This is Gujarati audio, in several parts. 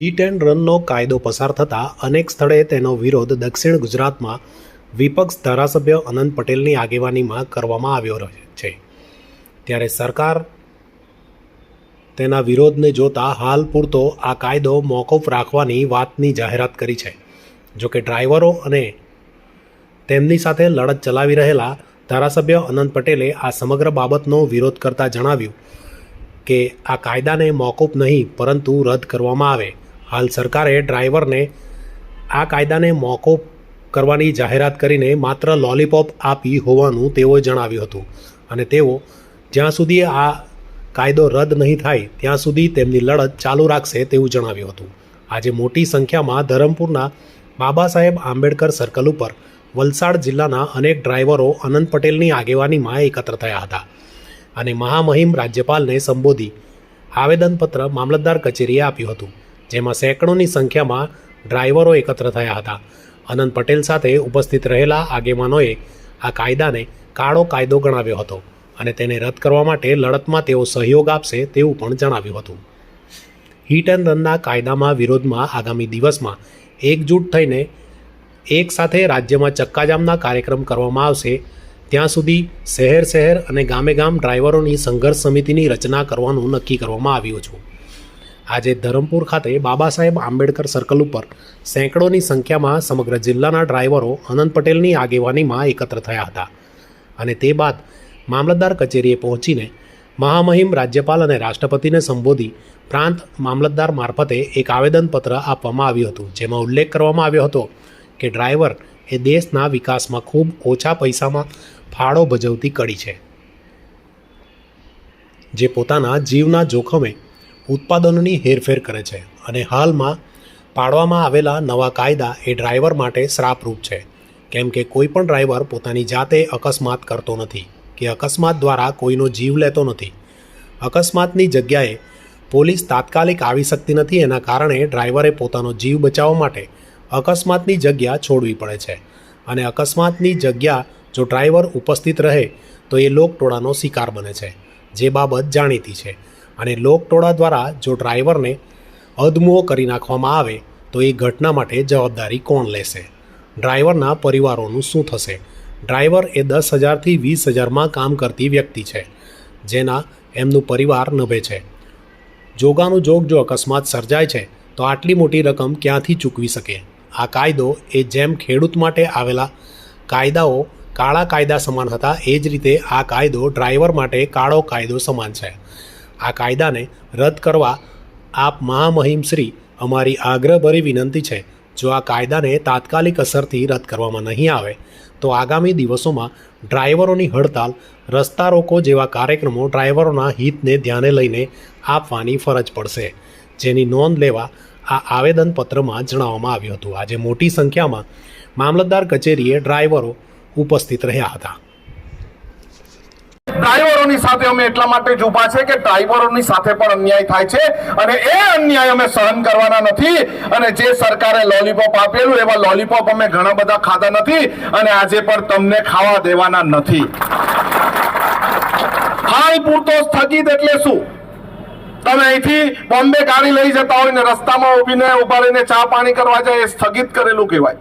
હિટ એન્ડ રનનો કાયદો પસાર થતાં અનેક સ્થળે તેનો વિરોધ દક્ષિણ ગુજરાતમાં વિપક્ષ ધારાસભ્ય અનંત પટેલની આગેવાનીમાં કરવામાં આવ્યો છે. ત્યારે સરકાર તેના વિરોધને જોતા હાલ પૂરતો આ કાયદો મોકૂફ રાખવાની વાતની જાહેરાત કરી છે. જોકે ડ્રાઈવરો અને તેમની સાથે લડત ચલાવી રહેલા ધારાસભ્ય અનંત પટેલે આ સમગ્ર બાબતનો વિરોધ કરતા જણાવ્યું કે આ કાયદાને મોકૂફ નહીં, પરંતુ રદ કરવામાં આવે. હાલ સરકારે ડ્રાઈવરને આ કાયદાને મોકૂફ કરવાની જાહેરાત કરીને માત્ર લોલીપોપ આપી હોવાનું તેઓએ જણાવ્યું હતું. અને તેઓ જ્યાં સુધી આ કાયદો રદ નહીં થાય, ત્યાં સુધી તેમની લડત ચાલુ રાખશે તેવું જણાવ્યું હતું. આજે મોટી સંખ્યામાં ધરમપુરના બાબા સાહેબ આંબેડકર સર્કલ ઉપર વલસાડ જિલ્લાના અનેક ડ્રાઈવરો અનંત પટેલની આગેવાનીમાં એકત્ર થયા હતા. અને મહામહિમ રાજ્યપાલને સંબોધી આવેદનપત્ર મામલતદાર કચેરીએ આપ્યું હતું. જેમાં સેંકડોની સંખ્યામાં ડ્રાઈવરો એકત્ર થયા હતા. અનંત પટેલ સાથે ઉપસ્થિત રહેલા આગેવાનોએ આ કાયદાને કાળો કાયદો ગણાવ્યો હતો અને તેને રદ કરવા માટે લડતમાં તેઓ સહયોગ આપશે તેવું પણ જણાવ્યું હતું. હિટ એન્ડ રનના કાયદામાં વિરોધમાં આગામી દિવસમાં એકજૂટ થઈને એક સાથે રાજ્યમાં ચક્કાજામના કાર્યક્રમ કરવામાં આવશે, ત્યાં સુધી શહેર શહેર અને ગામે ગામ ડ્રાઈવરોની સંઘર્ષ સમિતિની રચના કરવાનું નક્કી કરવામાં આવ્યું છે આજે ધરમપુર ખાતે બાબા સાહેબ આંબેડકર સર્કલ ઉપર સેંકડોની સંખ્યામાં સમગ્ર જિલ્લાના ડ્રાઈવરો અનંત પટેલની આગેવાનીમાં એકત્ર થયા હતા. અને તે બાદ મામલતદાર કચેરીએ પહોંચીને મહામહિમ રાજ્યપાલ અને રાષ્ટ્રપતિને સંબોધી પ્રાંત મામલતદાર મારફતે એક આવેદનપત્ર આપવામાં આવ્યું હતું. જેમાં ઉલ્લેખ કરવામાં આવ્યો હતો કે ડ્રાઈવર એ દેશના વિકાસમાં ખૂબ ઓછા પૈસામાં ફાળો ભજવતી કડી છે. જે પોતાના જીવના જોખમે ઉત્પાદનોની હેરફેર કરે છે અને હાલમાં પાડવામાં આવેલા નવા કાયદા એ ડ્રાઈવર માટે શ્રાપરૂપ છે. કેમ કે કોઈ પણ ડ્રાઈવર પોતાની જાતે અકસ્માત કરતો નથી કે અકસ્માત દ્વારા કોઈનો જીવ લેતો નથી. અકસ્માતની જગ્યાએ પોલીસ તાત્કાલિક આવી શકતી નથી એના કારણે ડ્રાઈવરે પોતાનો જીવ બચાવવા માટે અકસ્માતની જગ્યા છોડવી પડે છે. અને અકસ્માતની જગ્યા જો ડ્રાઈવર ઉપસ્થિત રહે તો એ લોકટોળાનો શિકાર બને છે, જે બાબત જાણીતી છે. અને લોકટોળા દ્વારા જો ડ્રાઈવરને અધમુઓ કરી નાખવામાં આવે, તો એ ઘટના માટે જવાબદારી કોણ લેશે? ડ્રાઈવરના પરિવારોનું શું થશે? ડ્રાઈવર એ દસ હજારથી વીસ હજારમાં કામ કરતી વ્યક્તિ છે, જેના એમનું પરિવાર નભે છે. જોગાનું જોગ જો અકસ્માત સર્જાય છે, તો આટલી મોટી રકમ ક્યાંથી ચૂકવી શકે? આ કાયદો એ જેમ ખેડૂત માટે આવેલા કાયદાઓ કાળા કાયદા સમાન હતા, એ જ રીતે આ કાયદો ડ્રાઈવર માટે કાળો કાયદો સમાન છે. આ કાયદાને રદ કરવા આપ મહામહિમ શ્રી અમારી આગ્રહભરી વિનંતી છે. જો આ કાયદાને તાત્કાલિક અસરથી રદ કરવામાં નહીં આવે, તો આગામી દિવસોમાં ડ્રાઈવરોની હડતાલ, રસ્તા રોકો જેવા કાર્યક્રમો ડ્રાઈવરોના હિતને ધ્યાને લઈને આપવાની ફરજ પડશે. જેની નોંધ લેવા આ આવેદનપત્રમાં જણાવવામાં આવ્યું હતું. આજે મોટી સંખ્યામાં મામલતદાર કચેરીએ ડ્રાઈવરો ઉપસ્થિત રહ્યા હતા. ડ્રાઈવરોની સાથે અમે એટલા માટે જ ઊભા છે કે ડ્રાઈવરોની સાથે પણ અન્યાય થાય છે અને એ અન્યાય અમે સહન કરવાના નથી અને જે સરકારે લોલીપોપ આપેલું એવા લોલીપોપ અમે ઘણા બધા ખાધા નથી અને આજે પણ તમને ખાવા દેવાના નથી. હાલ પૂરતો સ્થગિત એટલે શું? તમે અહીંથી બોમ્બે ગાડી લઈ જતા હોય ને રસ્તામાં ઊભીને ઊભા રહીને ચા પાણી કરવા જાય એ સ્થગિત કરેલું કહેવાય.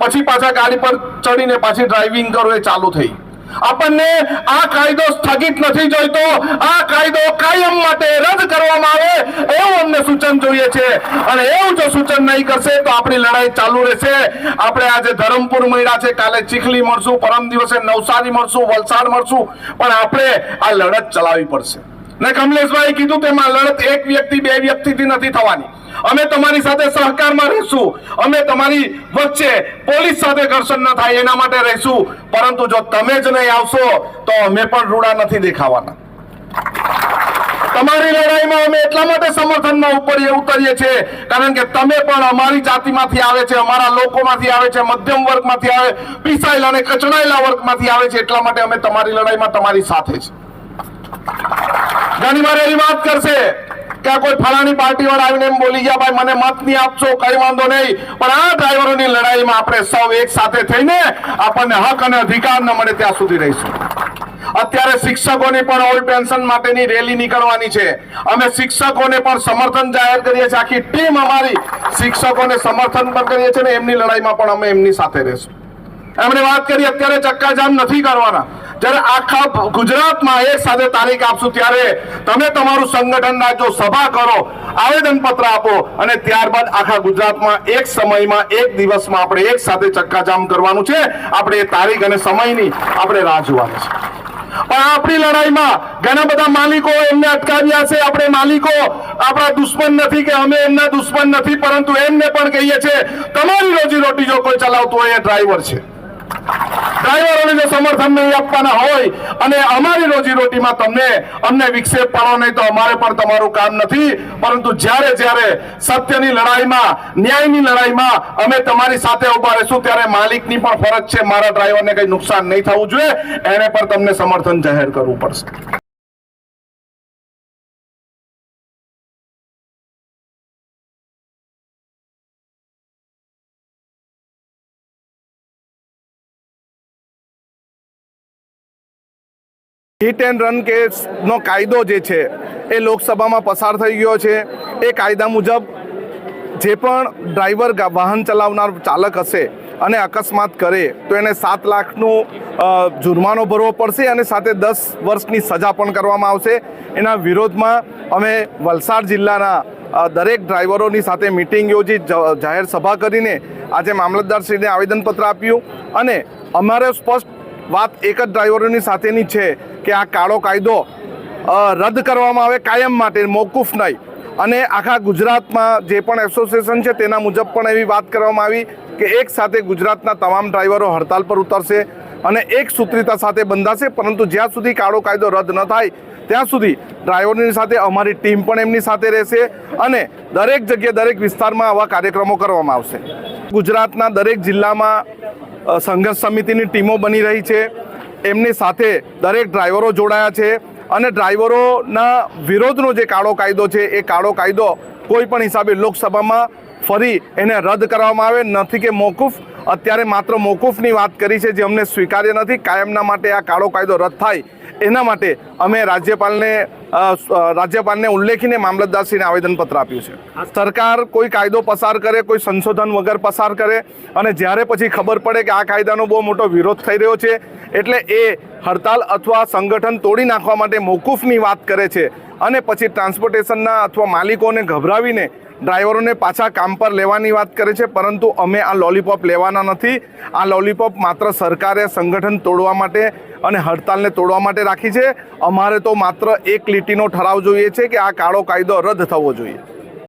પછી પાછા ગાડી પર ચડીને પાછી ડ્રાઇવિંગ કરો એ ચાલુ થઈ. આપણને આ કાયદો સ્થગિત નથી જોઈતો. આ કાયદો કાયમ માટે રદ કરવામાં આવે, એવું અમને સૂચન જોઈએ છે. અને એવું જો સૂચન નહીં કરશે, તો આપણી લડાઈ ચાલુ રહેશે. આપણે આજે ધરમપુર મળ્યા છે, કાલે ચીખલી મળશું, પરમ દિવસે નવસારી મળશું, વલસાડ મળશું. પણ આપણે આ લડત ચલાવવી પડશે. ને કમલેશભાઈ કીધું તેમાં લડત એક વ્યક્તિ, બે વ્યક્તિથી નથી થવાની. અમે તમારી સાથે સહકારમાં રહીશું. અમે તમારી વચ્ચે પોલીસ સાથે ઘર્ષણ ન થાય, એના માટે રહીશું. પરંતુ જો તમે જ નહીં આવશો, તો અમે પણ રૂડા નથી દેખાવાના. તમારી લડાઈમાં અમે એટલા માટે સમર્થનમાં ઉપરીએ ઉતરીએ છીએ, કારણ કે તમે પણ અમારી જાતિમાંથી આવે છે, અમારા લોકોમાંથી આવે છે, મધ્યમ વર્ગમાંથી આવે, પીસાયેલા અને કચડાયેલા વર્ગમાંથી આવે છે, એટલા માટે અમે તમારી લડાઈમાં તમારી સાથે છે ઘણી વાર એવી વાત કરશે કે કોઈ ફલાણી પાર્ટી વાળા આવીને એમ બોલી ગયા, ભાઈ, મને મત નહીં આપશો, કઈ વાંધો નહીં. પણ આ ડ્રાઈવરોની લડાઈમાં આપણે સૌ એક સાથે થઈને આપણને હક અને અધિકાર ન મળે ત્યાં સુધી રહીશું. અત્યારે શિક્ષકોની પણ ઓલ્ડ પેન્શન માટેની રેલી નીકળવાની છે. અમે શિક્ષકોને પણ સમર્થન જાહેર કરીએ છીએ. આખી ટીમ અમારી શિક્ષકોને સમર્થન પણ કરીએ છીએ ને એમની લડાઈમાં પણ અમે એમની સાથે રહેશું. એમણે વાત કરી, અત્યારે ચક્કાજામ નથી કરવાના. જ્યારે આખા ગુજરાતમાં એક સાથે તારીખ આપશું, ત્યારે તમે તમારું સંગઠન રાખજો સભા કરો આવેદન પત્ર આપો અને ત્યારબાદ આખા ગુજરાતમાં એક સમયમાં, એક દિવસમાં આપણે એક સાથે ચક્કાજામ કરવાનું છે. આપણે એ તારીખ અને સમયની આપણે રાહ જોવાની છે. પણ આપણી લડાઈમાં ઘણા બધા માલિકો એમને અટકાવ્યા છે. આપણે માલિકો આપણા દુશ્મન નથી કે અમે એમના દુશ્મન નથી, પરંતુ એમને પણ કહીએ છીએ, તમારી રોજી રોટી જો કોઈ ચલાવતું હોય, એ ડ્રાઈવર છે. ડ્રાઈવરોને સમર્થન નહીં આપવાના હોય અને અમારી રોજી રોટીમાં તમને અમને વિક્ષેપ પાડો નહીં તો અમારે પણ તમારું કામ નથી. પરંતુ જ્યારે જ્યારે સત્યની લડાઈમાં, ન્યાયની લડાઈમાં અમે તમારી સાથે ઊભા રહીશું, ત્યારે માલિકની પણ ફરજ છે મારા ડ્રાઈવરને કંઈ નુકસાન નહીં થવું જોઈએ. એને પણ તમને સમર્થન જાહેર કરવું પડશે. હિટ એન્ડ રન કેસનો કાયદો જે છે, એ લોકસભામાં પસાર થઈ ગયો છે. એ કાયદા મુજબ જે પણ ડ્રાઈવર વાહન ચલાવનાર ચાલક હશે અને અકસ્માત કરે, તો એને સાત લાખનું જુર્માનો ભરવો પડશે અને સાથે દસ વર્ષની સજા પણ કરવામાં આવશે. એના વિરોધમાં અમે વલસાડ જિલ્લાના દરેક ડ્રાઈવરોની સાથે મિટિંગ યોજી જાહેર સભા કરીને આજે મામલતદારશ્રીને આવેદનપત્ર આપ્યું અને અમારે સ્પષ્ટ વાત એક જ ડ્રાઈવરોની સાથેની છે કે આ કાળો કાયદો રદ કરવામાં આવે કાયમ માટે, મોકૂફ નહીં. અને આખા ગુજરાતમાં જે પણ એસોસિએશન છે તેના મુજબ પણ એવી વાત કરવામાં આવી કે એક સાથે ગુજરાતના તમામ ડ્રાઈવરો હડતાલ પર ઉતરશે અને એક સૂત્રિતા સાથે બંધાશે, પરંતુ જ્યાં સુધી કાળો કાયદો રદ ન થાય, ત્યાં સુધી ડ્રાઈવરની સાથે અમારી ટીમ પણ એમની સાથે રહેશે અને દરેક જગ્યાએ દરેક વિસ્તારમાં આવા કાર્યક્રમો કરવામાં આવશે. ગુજરાતના દરેક જિલ્લામાં સંઘર્ષ સમિતિની ટીમો બની રહી છે. એમની સાથે દરેક ડ્રાઈવરો જોડાયા છે અને ડ્રાઈવરોના વિરોધનો જે કાળો કાયદો છે, એ કાળો કાયદો કોઈ પણ હિસાબે લોકસભામાં ફરી એને રદ કરવામાં આવે. નથી કે મોકૂફ. અત્યારે માત્ર મોકૂફની વાત કરી છે, જે અમને સ્વીકાર્ય નથી. કાયમના માટે આ કાળો કાયદો રદ થાય, એના માટે અમે રાજ્યપાલને રાજ્યપાલને ઉલ્લેખીને મામલતદારશ્રીને આવેદનપત્ર આપ્યું છે. સરકાર કોઈ કાયદો પસાર કરે, કોઈ સંશોધન વગર પસાર કરે અને જ્યારે પછી ખબર પડે કે આ કાયદાનો બહુ મોટો વિરોધ થઈ રહ્યો છે, એટલે એ હડતાલ અથવા સંગઠન તોડી નાખવા માટે મોકૂફની વાત કરે છે અને પછી ટ્રાન્સપોર્ટેશનના અથવા માલિકોને ગભરાવીને ડ્રાઈવરોને પાછા કામ પર લેવાની વાત કરે છે, પરંતુ અમે આ લોલીપોપ લેવાના નથી. આ લોલીપોપ માત્ર સરકારે સંગઠન તોડવા માટે અને હડતાલને તોડવા માટે રાખી છે. અમારે તો માત્ર એક લીટીનો ઠરાવ જોઈએ છે કે આ કાળો કાયદો રદ થવો જોઈએ.